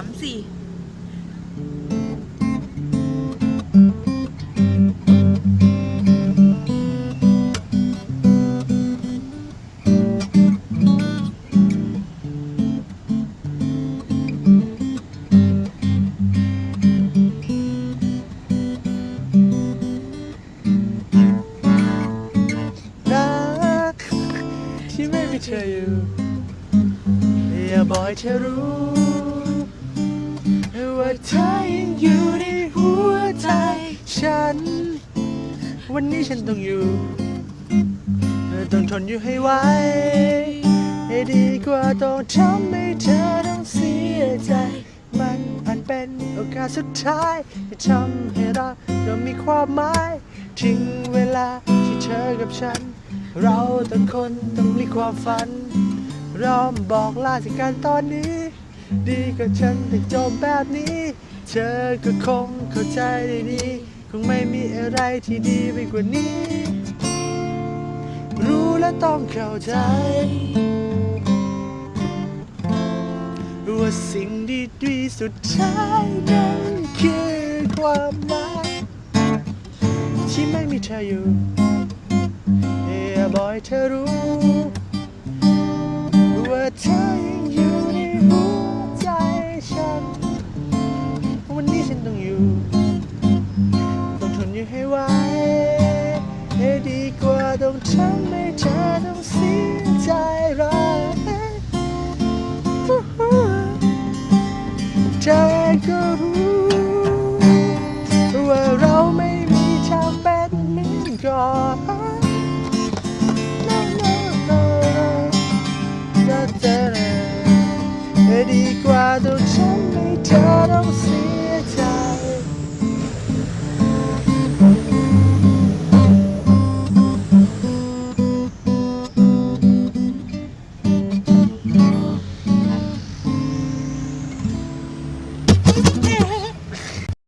ามสี่รักที่ไม่มีเธออยู่อย่าบอกให้เธอรู้ ฉัน วันนี้ฉันต้องอยู่ ต้องทนอยู่ให้ไหวให้ดีกว่าต้องทำให้เธอต้องเสียใจ มันอาจเป็นโอกาสสุดท้ายที่ทำให้เราเรามีความหมายถึงเวลาที่เธอกับฉัน เราต่างคนต้องมีความฝันรอมบอกลาจากกันตอนนี้ ดีกว่าฉันแต่จบแบบนี้ เธอก็คงเข้าใจได้ดี มีอะไรที่ดีไปกว่านี้ รู้และต้องเข้าใจว่าสิ่งดีๆสุดท้ายนั้นคือความหมายที่ไม่มีเธออยู่อย่าบอกให้เธอรู้ ว่าเธอยังอยู่ในหัวใจฉัน วันนี้ฉันต้องอยู่ องทนอยู่ให้ไหวให้ดีกว่าต้องทำให้เธอต้องเสียใจร้ายเธอก็รู้ว่าเราไม่มีทางเป็นเหมือนก่อน No, no, no, no. จะเจอดีกว่าต้องฉันให้เธอต้องเสี